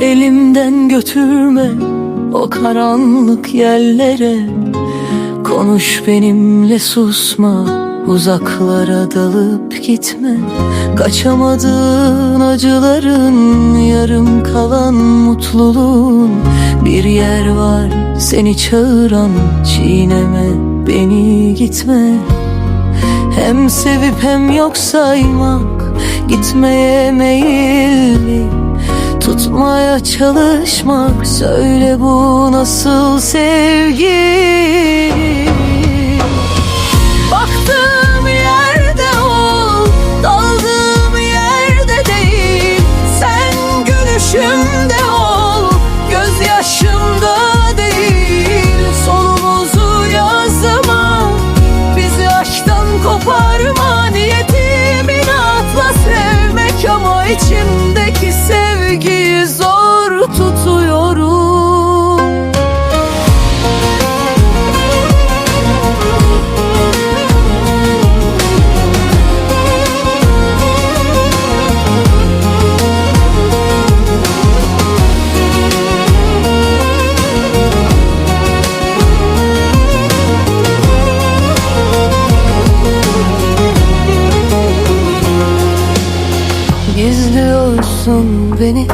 Elimden götürme o karanlık yerlere. Konuş benimle susma Uzaklara dalıp gitme. Kaçamadığın acıların Yarım kalan mutluluğun. Bir yer var seni çağıran Çiğneme beni gitme. Hem sevip hem yok saymak Gitmeye meyilli Tutmaya çalışmak. Söyle bu nasıl sevgi? Baktığım yerde ol Daldığım yerde değil. Sen gülüşümde ol Gözyaşımda değil. Sonumuzu yazma Bizi aşktan koparma. Niyetim inatla sevmek Ama içimdeki beni.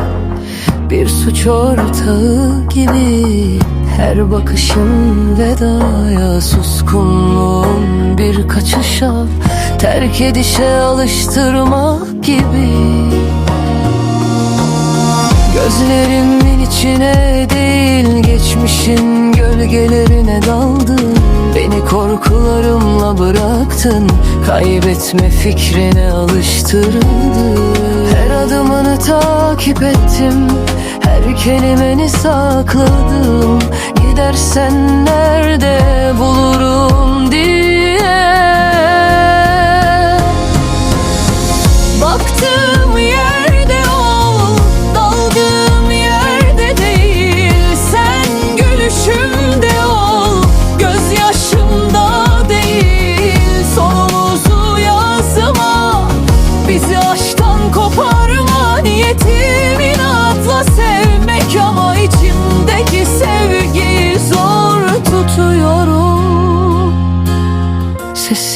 Bir suç ortağı gibi Her bakışın vedaya suskunluğun bir kaçışa Terk edişe alıştırmak gibi. Gözlerimin içine değil geçmişin gölgelerine daldın Beni korkularımla bıraktın Kaybetme fikrine alıştırdın takip ettim. Her kelimeni sakladım. Gidersen nerede bulurum diye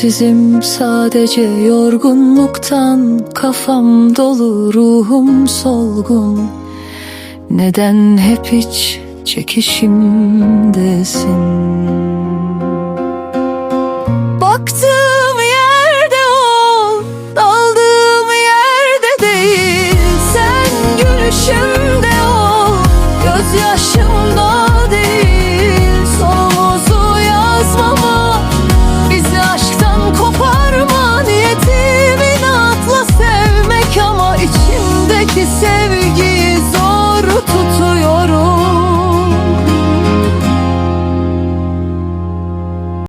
Sessizim sadece yorgunluktan Kafam dolu ruhum solgun. Neden hep hiç çekişimdesin